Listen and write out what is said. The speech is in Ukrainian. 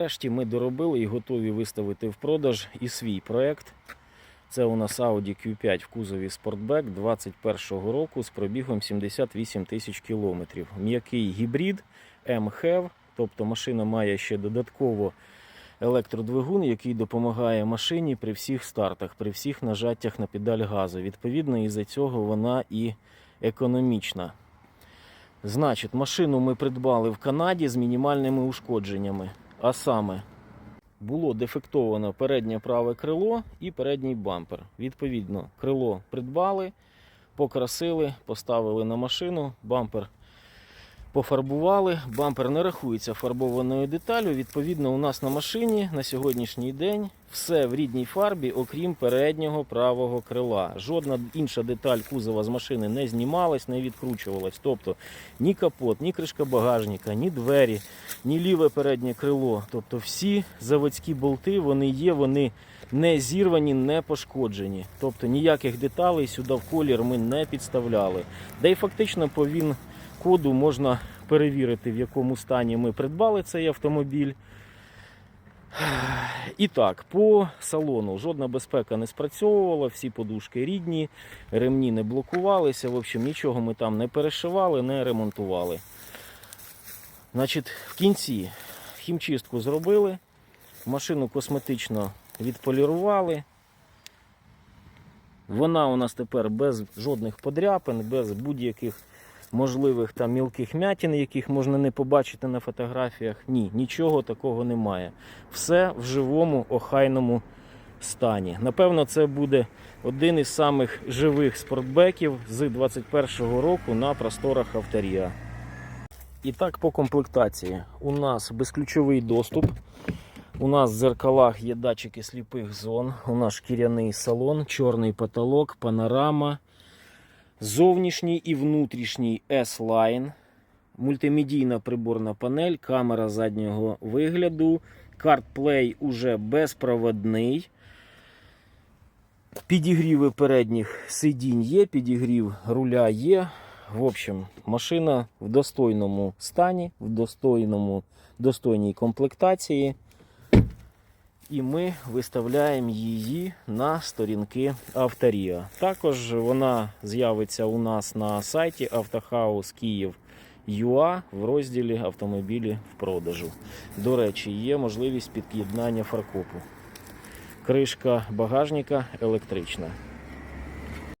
Нарешті ми доробили і готові виставити в продаж і свій проект. Це у нас Audi Q5 в кузові Sportback 21 року з пробігом 78 тисяч кілометрів. М'який гібрид MHEV, тобто машина має ще додатково електродвигун, який допомагає машині при всіх стартах, при всіх нажаттях на педаль газу. Відповідно, із-за цього вона і економічна. Значить, машину ми придбали в Канаді з мінімальними ушкодженнями. А саме було дефектовано переднє праве крило і передній бампер. Відповідно, крило придбали, покрасили, поставили на машину, бампер пофарбували. Бампер не рахується фарбованою деталю. Відповідно, у нас на машині на сьогоднішній день все в рідній фарбі, окрім переднього правого крила. Жодна інша деталь кузова з машини не знімалась, не відкручувалась. Тобто ні капот, ні кришка багажника, ні двері, ні ліве переднє крило. Тобто всі заводські болти вони є, вони не зірвані, не пошкоджені. Тобто ніяких деталей сюди в колір ми не підставляли. Да й фактично по він коду можна перевірити, в якому стані ми придбали цей автомобіль. І так, по салону жодна безпека не спрацьовувала, всі подушки рідні, ремні не блокувалися. В общем, нічого ми там не перешивали, не ремонтували. Значить, в кінці хімчистку зробили, машину косметично відполірували. Вона у нас тепер без жодних подряпин, без будь-яких можливих там мілких м'ятін, яких можна не побачити на фотографіях. Ні, нічого такого немає. Все в живому, охайному стані. Напевно, це буде один із самих живих спортбеків з 21-го року на просторах Авторія. І так, по комплектації. У нас безключовий доступ. У нас в зеркалах є датчики сліпих зон. У нас шкіряний салон, чорний потолок, панорама. Зовнішній і внутрішній S-Line, мультимедійна приборна панель, камера заднього вигляду, CarPlay уже безпроводний. Підігріви передніх сидінь є, підігрів руля є. В общем, машина в достойному стані, в достойному, достойній комплектації. І ми виставляємо її на сторінки Авторія. Також вона з'явиться у нас на сайті Автохаус Київ ЮА в розділі автомобілі в продажу. До речі, є можливість під'єднання фаркопу. Кришка багажника електрична.